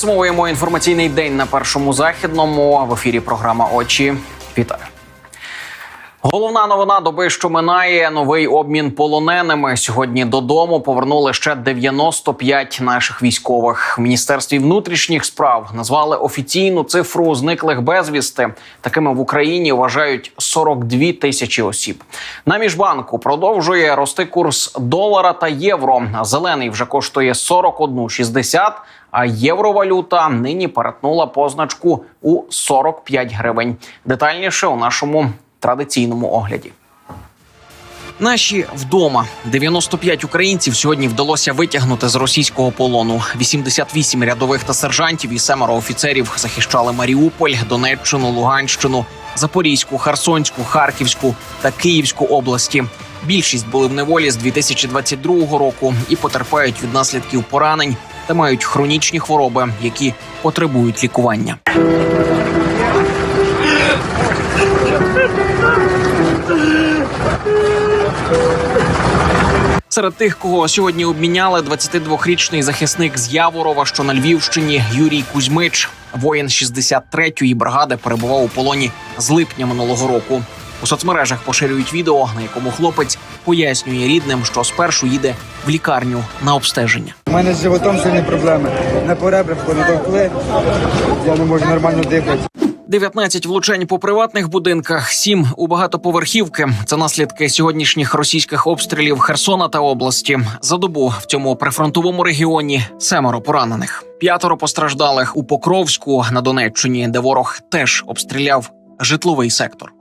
Підсумовуємо інформаційний день на першому західному. В ефірі програма Очі. Вітаю. Головна новина доби, що минає новий обмін полоненими. Сьогодні додому повернули ще 95 наших військових. В міністерстві внутрішніх справ назвали офіційну цифру зниклих безвісти. Такими в Україні вважають 42 тисячі осіб. На міжбанку продовжує рости курс долара та євро. Зелений вже коштує 41,60, а євровалюта нині перетнула позначку у 45 гривень. Детальніше у нашому традиційному огляді. Наші вдома 95 українців сьогодні вдалося витягнути з російського полону. 88 рядових та сержантів і семеро офіцерів захищали Маріуполь, Донеччину, Луганщину, Запорізьку, Херсонську, Харківську та Київську області. Більшість були в неволі з 2022 року і потерпають від наслідків поранень та мають хронічні хвороби, які потребують лікування. Серед тих, кого сьогодні обміняли 22-річний захисник з Яворова, що на Львівщині, Юрій Кузьмич, воїн 63-ї бригади, перебував у полоні з липня минулого року. У соцмережах поширюють відео, на якому хлопець пояснює рідним, що спершу їде в лікарню на обстеження. У мене з животом сильні проблеми. На поребрикку не довкли, я не можу нормально дихати. 19 влучань по приватних будинках, 7 у багатоповерхівки. Це наслідки сьогоднішніх російських обстрілів Херсона та області. За добу в цьому прифронтовому регіоні семеро поранених. П'ятеро постраждалих у Покровську на Донеччині, де ворог теж обстріляв житловий сектор.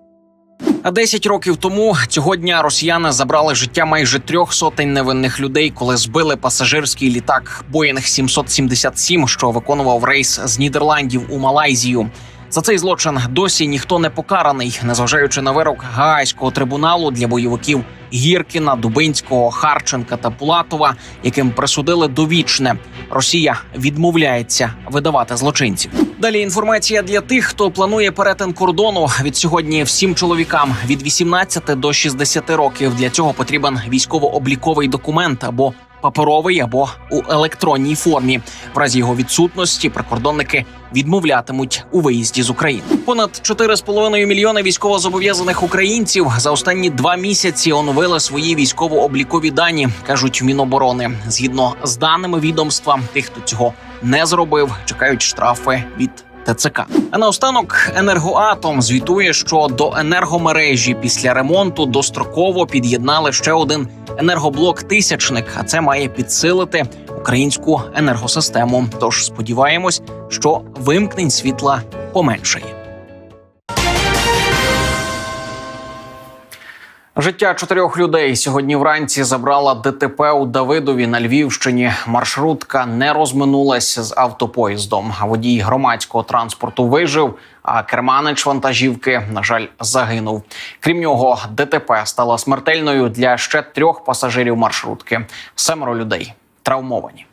А 10 років тому цього дня росіяни забрали життя майже трьох сотень невинних людей, коли збили пасажирський літак Боїнг 777, що виконував рейс з Нідерландів у Малайзію. За цей злочин досі ніхто не покараний, незважаючи на вирок Гаазького трибуналу для бойовиків Гіркіна, Дубинського, Харченка та Пулатова, яким присудили довічне. Росія відмовляється видавати злочинців. Далі інформація для тих, хто планує перетин кордону від сьогодні всім чоловікам від 18 до 60 років. Для цього потрібен військово-обліковий документ або паперовий або у електронній формі. В разі його відсутності прикордонники відмовлятимуть у виїзді з України. Понад 4,5 мільйони військовозобов'язаних українців за останні два місяці оновили свої військово-облікові дані, кажуть Міноборони. Згідно з даними відомства, тих, хто цього не зробив, чекають штрафи від. ТЦК. А наостанок енергоатом звітує, що до енергомережі після ремонту достроково під'єднали ще один енергоблок тисячник. А це має підсилити українську енергосистему. Тож сподіваємось, що вимкнень світла поменшає. Життя чотирьох людей сьогодні вранці забрала ДТП у Давидові на Львівщині. Маршрутка не розминулася з автопоїздом. Водій громадського транспорту вижив. А керманич вантажівки, на жаль, загинув. Крім нього, ДТП стала смертельною для ще трьох пасажирів маршрутки. Семеро людей травмовані.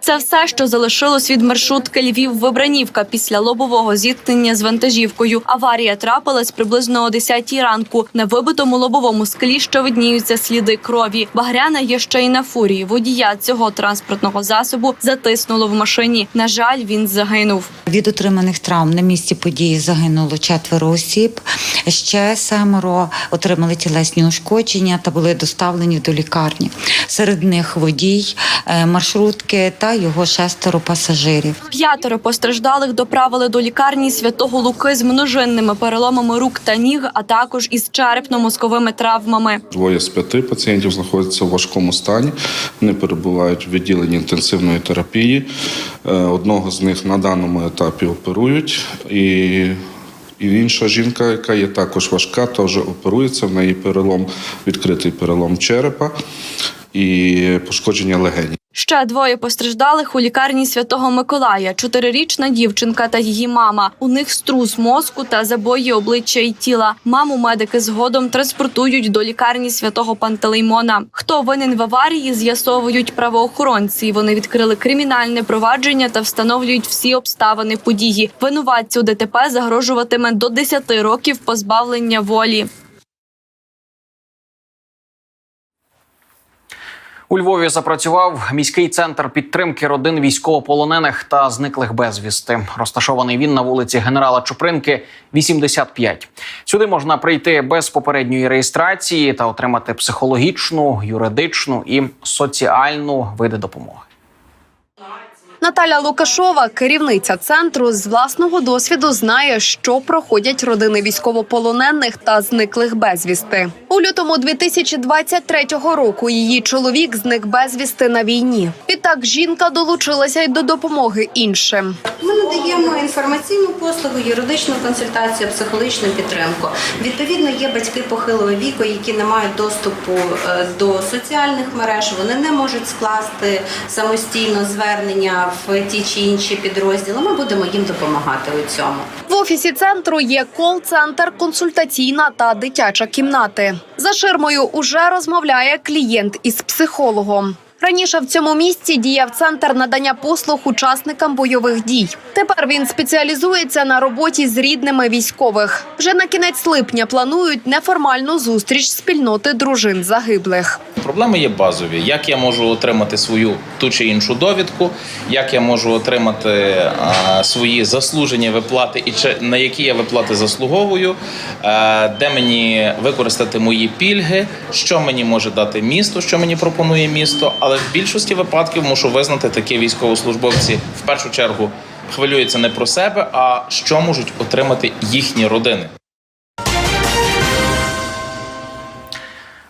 Це все, що залишилось від маршрутки Львів-Вибранівка після лобового зіткнення з вантажівкою. Аварія трапилась приблизно о 10-й ранку. На вибитому лобовому склі що видніються сліди крові. Багряна є ще й на фурії. Водія цього транспортного засобу затиснуло в машині. На жаль, він загинув. Від отриманих травм на місці події загинуло четверо осіб. Ще семеро отримали тілесні ушкодження та були доставлені до лікарні. Серед них водій е, маршрутки та його шестеро пасажирів. П'ятеро постраждалих доправили до лікарні святого Луки з множинними переломами рук та ніг, а також із черепно-мозковими травмами. Двоє з п'яти пацієнтів знаходяться в важкому стані. Вони перебувають в відділенні інтенсивної терапії. Е, Одного з них на даному етапі оперують. І і інша жінка, яка є також важка, теж оперується. В неї перелом, відкритий перелом черепа і пошкодження легенів. Ще двоє постраждалих у лікарні Святого Миколая: чотирирічна дівчинка та її мама. У них струс мозку та забої обличчя і тіла. Маму медики згодом транспортують до лікарні святого Пантелеймона. Хто винен в аварії, з'ясовують правоохоронці. Вони відкрили кримінальне провадження та встановлюють всі обставини події. Винуватцю ДТП загрожуватиме до 10 років позбавлення волі. У Львові запрацював міський центр підтримки родин військовополонених та зниклих безвісти. Розташований він на вулиці генерала Чупринки, 85. Сюди можна прийти без попередньої реєстрації та отримати психологічну, юридичну і соціальну види допомоги. Наталя Лукашова, керівниця центру, з власного досвіду знає, що проходять родини військовополонених та зниклих безвісти. У лютому 2023 року її чоловік зник безвісти на війні. Відтак жінка долучилася й до допомоги іншим. Ми надаємо інформаційну послугу, юридичну консультацію, психологічну підтримку. Відповідно, є батьки похилого віку, які не мають доступу е, до соціальних мереж. Вони не можуть скласти самостійно звернення ті чи інші підрозділи. Ми будемо їм допомагати у цьому. В офісі центру є кол-центр, консультаційна та дитяча кімнати. За ширмою уже розмовляє клієнт із психологом. Раніше в цьому місці діяв центр надання послуг учасникам бойових дій. Тепер він спеціалізується на роботі з рідними військових. Вже на кінець липня планують неформальну зустріч спільноти дружин загиблих. Проблеми є базові. Як я можу отримати свою ту чи іншу довідку, як я можу отримати свої заслужені виплати і чи на які я виплати заслуговую, де мені використати мої пільги, що мені може дати місто, що мені пропонує місто. Але в більшості випадків мушу визнати, такі військовослужбовці в першу чергу хвилюються не про себе, а що можуть отримати їхні родини.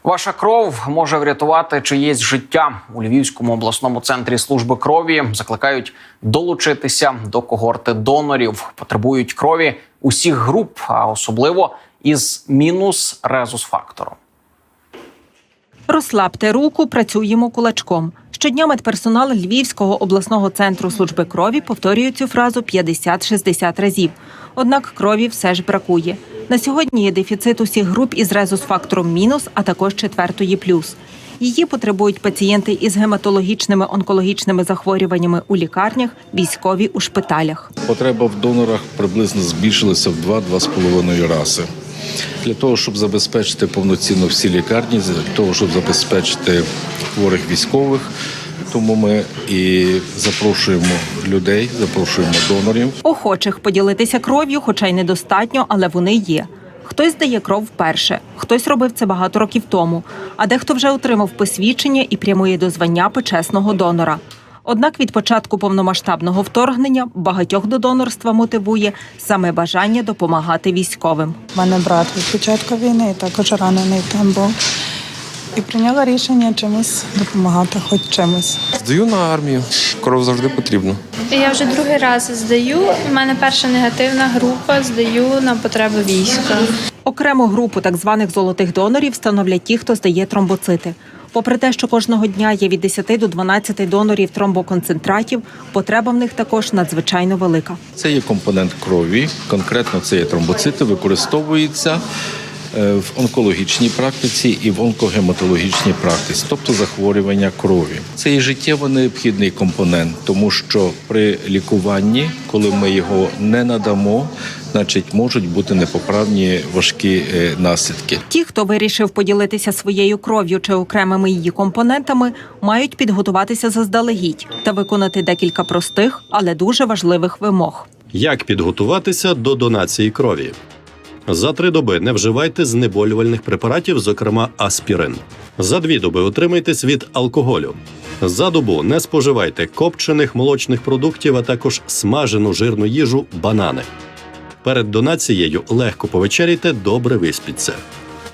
Ваша кров може врятувати чиєсь життя у Львівському обласному центрі служби крові. Закликають долучитися до когорти донорів. Потребують крові усіх груп, а особливо із мінус резус фактором. Розслабте руку, працюємо кулачком. Щодня медперсонал Львівського обласного центру служби крові повторює цю фразу 50-60 разів. Однак крові все ж бракує. На сьогодні є дефіцит усіх груп із резус-фактором мінус, а також четвертої плюс. Її потребують пацієнти із гематологічними онкологічними захворюваннями у лікарнях, військові у шпиталях. Потреба в донорах приблизно збільшилася в 2-2,5 рази. Для того, щоб забезпечити повноцінно всі лікарні, для того, щоб забезпечити хворих військових. Тому ми і запрошуємо людей, запрошуємо донорів. Охочих поділитися кров'ю, хоча й недостатньо, але вони є. Хтось здає кров вперше, хтось робив це багато років тому, а дехто вже отримав посвідчення і прямує до звання почесного донора. Однак від початку повномасштабного вторгнення багатьох до донорства мотивує саме бажання допомагати військовим. У мене брат від початку війни також ранений там був. І прийняла рішення чимось допомагати, хоч чимось. Здаю на армію. Кров завжди потрібно. Я вже другий раз здаю. У мене перша негативна група. Здаю на потреби війська. Окрему групу так званих золотих донорів становлять ті, хто здає тромбоцити. Попри те, що кожного дня є від 10 до 12 донорів тромбоконцентратів, потреба в них також надзвичайно велика. Це є компонент крові, конкретно це є тромбоцити, використовується е, в онкологічній практиці і в онкогематологічній практиці, тобто захворювання крові. Це є життєво необхідний компонент, тому що при лікуванні, коли ми його не надамо, значить можуть бути непоправні важкі е, наслідки. Ті, хто вирішив поділитися своєю кров'ю чи окремими її компонентами, мають підготуватися заздалегідь та виконати декілька простих, але дуже важливих вимог. Як підготуватися до донації крові? За три доби не вживайте знеболювальних препаратів, зокрема аспірин. За дві доби утримайтесь від алкоголю. За добу не споживайте копчених молочних продуктів, а також смажену жирну їжу, банани. Перед донацією легко повечеряйте, добре виспіться.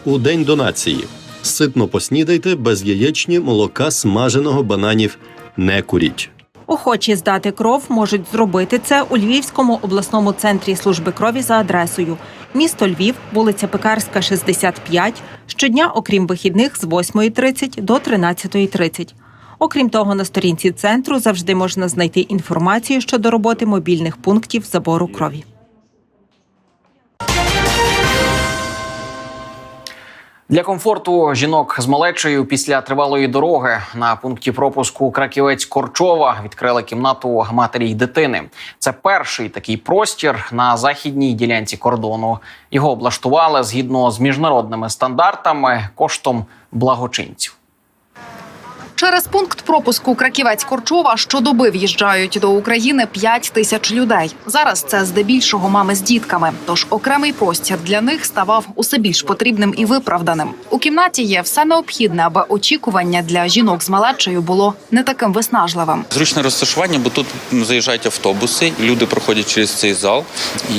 У день донації ситно поснідайте без яєчні, молока, смаженого бананів. Не куріть. Охочі здати кров можуть зробити це у Львівському обласному центрі служби крові за адресою місто Львів, вулиця Пекарська, 65, щодня, окрім вихідних, з 8.30 до 13.30. Окрім того, на сторінці центру завжди можна знайти інформацію щодо роботи мобільних пунктів забору крові. Для комфорту жінок з малечею після тривалої дороги на пункті пропуску Краківець Корчова відкрили кімнату матері й дитини. Це перший такий простір на західній ділянці кордону. Його облаштували згідно з міжнародними стандартами коштом благочинців. Через пункт пропуску Краківець Корчова щодоби в'їжджають до України 5 тисяч людей. Зараз це здебільшого мами з дітками. Тож окремий простір для них ставав усе більш потрібним і виправданим. У кімнаті є все необхідне, аби очікування для жінок з малечею було не таким виснажливим. Зручне розташування, бо тут заїжджають автобуси, люди проходять через цей зал,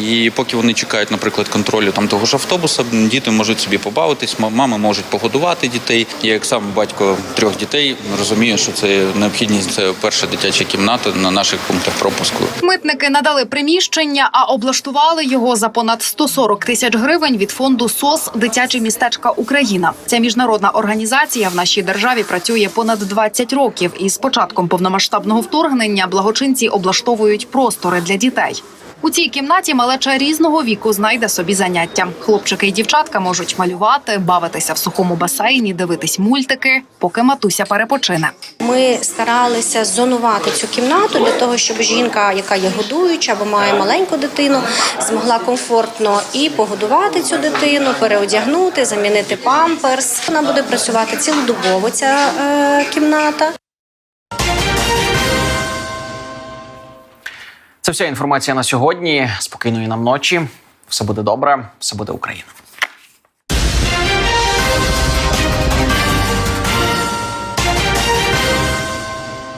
і поки вони чекають, наприклад, контролю там того ж автобуса, діти можуть собі побавитись, ма- мами можуть погодувати дітей. Я як сам батько трьох дітей розумію, що це необхідність це перша дитяча кімната на наших пунктах пропуску. Митники надали приміщення, а облаштували його за понад 140 тисяч гривень від фонду СОС Дитяче містечка Україна. Ця міжнародна організація в нашій державі працює понад 20 років, і з початком повномасштабного вторгнення благочинці облаштовують простори для дітей. У цій кімнаті малеча різного віку знайде собі заняття. Хлопчики і дівчатка можуть малювати, бавитися в сухому басейні, дивитись мультики, поки матуся перепочине. Ми старалися зонувати цю кімнату для того, щоб жінка, яка є годуюча або має маленьку дитину, змогла комфортно і погодувати цю дитину, переодягнути, замінити памперс. Вона буде працювати цілодобово. Ця е, кімната. Це вся інформація на сьогодні. Спокійної нам ночі. Все буде добре, все буде Україна.